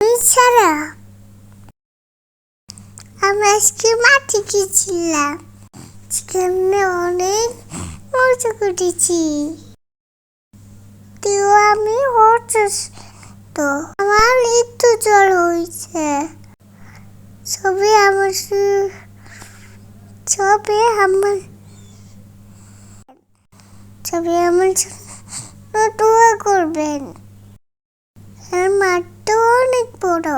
আমি ছাড়া আমি আজকে মাঠে গেছিলাম সেখানে অনেক মজা করেছি তো আমি অসুস্থ আমার একটু জ্বর হয়েছে সবে আমার সবে আমার সবে আমার দোয়া করবেন। আর মাঠটা অনেক বড়।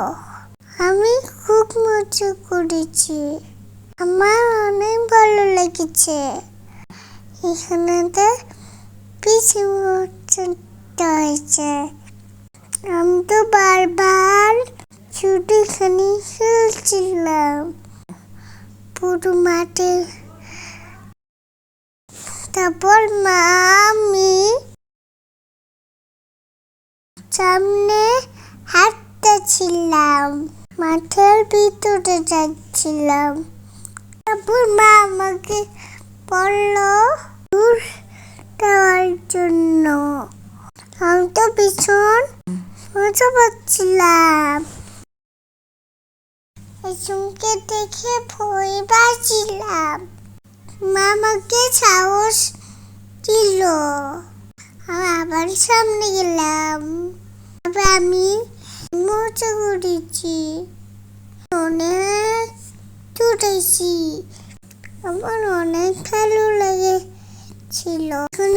আমি খুব মজা করেছি। আমার অনেক ভালো লেগেছে। এখানেতে পিছু হয়েছে। আমি তো বারবার শুধু এখানে খেলছিলাম। পুরো মাঠে। তারপর মা, আমি সামনে হাঁটতেছিলাম, মাঠের ভিতরে যাচ্ছিলাম। তারপর মা আমাকে বলল, দূর দেওয়ার জন্য। আমি তো ভীষণ মজা পাচ্ছিলাম। এসবকে দেখে ভয় পাচ্ছিলাম। মা আমাকে সাহস দিল। আমি আবার সামনে গেলাম। তবে আমি মজা করেছি অনেক ছুটেছি। আমার অনেক ভালো লেগেছিল। এখন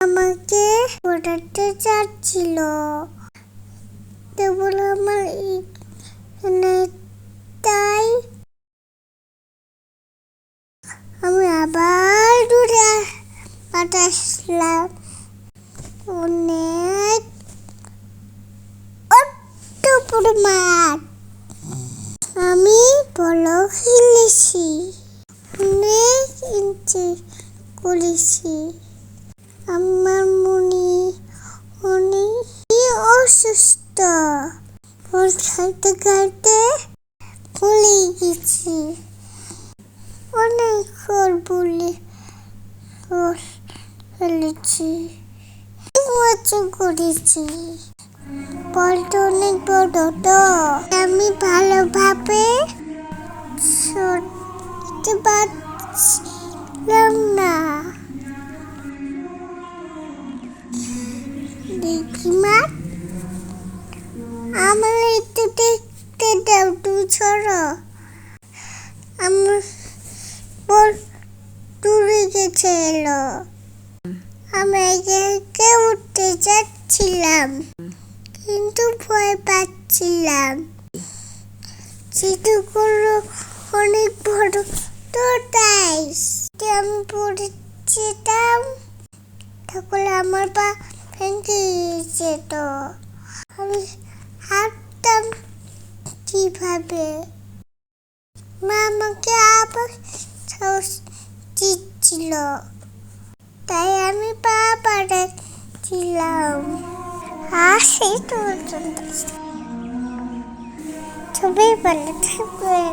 আমাকে ওঠাতে চাচ্ছিল। কেবল আমার এখানে তাই আমি আবার দূরে আসলাম অনেক মাঠ আমি বলো খেলেছি। অনেক ইঞ্চি করেছি। আমার মনে অনেক অসুস্থ। ওর খাইতে খাইতে ভুলে গেছি। অনেক বলে ফেলেছি। মজা করেছি? বলটা অনেক বড় তো। আমি ভালোভাবে সরতে পারছিলাম না। দেখি মা আমার একটু দেখতে দাও তুই ছড়ো আমার বল, দূরে গেছে এলো। আমরা একে উঠতে যাচ্ছিলাম কিন্তু ভয় পাচ্ছিলাম। সেতুগুলো অনেক বড় তো তাই আমি পড়েছিলাম তখন আমার পা ভেঙে গিয়েছে তো আমি হাঁটতাম কীভাবে? মা আমাকে আবার সাহস দিচ্ছিল। তাই আমি পা পাঠাচ্ছিলাম আর সেই তো পর্যন্ত সবাই ভালো থাকবেন।